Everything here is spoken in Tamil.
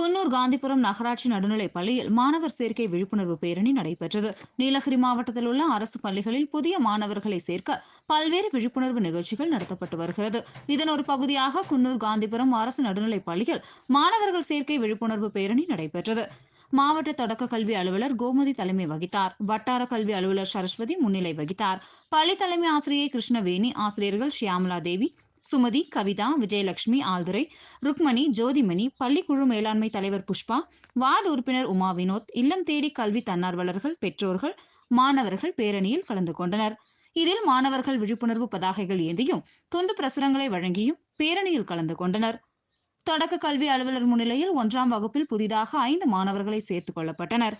குன்னூர் காந்திபுரம் நகராட்சி நடுநிலைப் பள்ளியில் மாணவர் சேர்க்கை விழிப்புணர்வு பேரணி நடைபெற்றது. நீலகிரி மாவட்டத்தில் உள்ள அரசு பள்ளிகளில் புதிய மாணவர்களை சேர்க்க பல்வேறு விழிப்புணர்வு நிகழ்ச்சிகள் நடத்தப்பட்டு வருகிறது. இதன் ஒரு பகுதியாக குன்னூர் காந்திபுரம் அரசு நடுநிலைப் பள்ளியில் மாணவர்கள் சேர்க்கை விழிப்புணர்வு பேரணி நடைபெற்றது. மாவட்ட தொடக்க கல்வி அலுவலர் கோமதி தலைமை வகித்தார். வட்டார கல்வி அலுவலர் சரஸ்வதி முன்னிலை வகித்தார். பள்ளி தலைமை ஆசிரியை கிருஷ்ணவேணி ஆசிரியர்கள் ஷியாமலா தேவி சுமதி கவிதா விஜயலட்சுமி ஆல்துரை ருக்மணி ஜோதிமணி பள்ளிக்குழு மேலாண்மை தலைவர் புஷ்பா வார்டு உறுப்பினர் உமா வினோத் இல்லம் தேடி கல்வி தன்னார்வலர்கள் பெற்றோர்கள் மாணவர்கள் பேரணியில் கலந்து கொண்டனர். இதில் மாணவர்கள் விழிப்புணர்வு பதாகைகள் ஏந்தியும் துண்டு பிரசுரங்களை வழங்கியும் பேரணியில் கலந்து கொண்டனர். தொடக்க கல்வி அலுவலர் முன்னிலையில் ஒன்றாம் வகுப்பில் புதிதாக ஐந்து மாணவர்களை சேர்த்துக் கொள்ளப்பட்டனர்.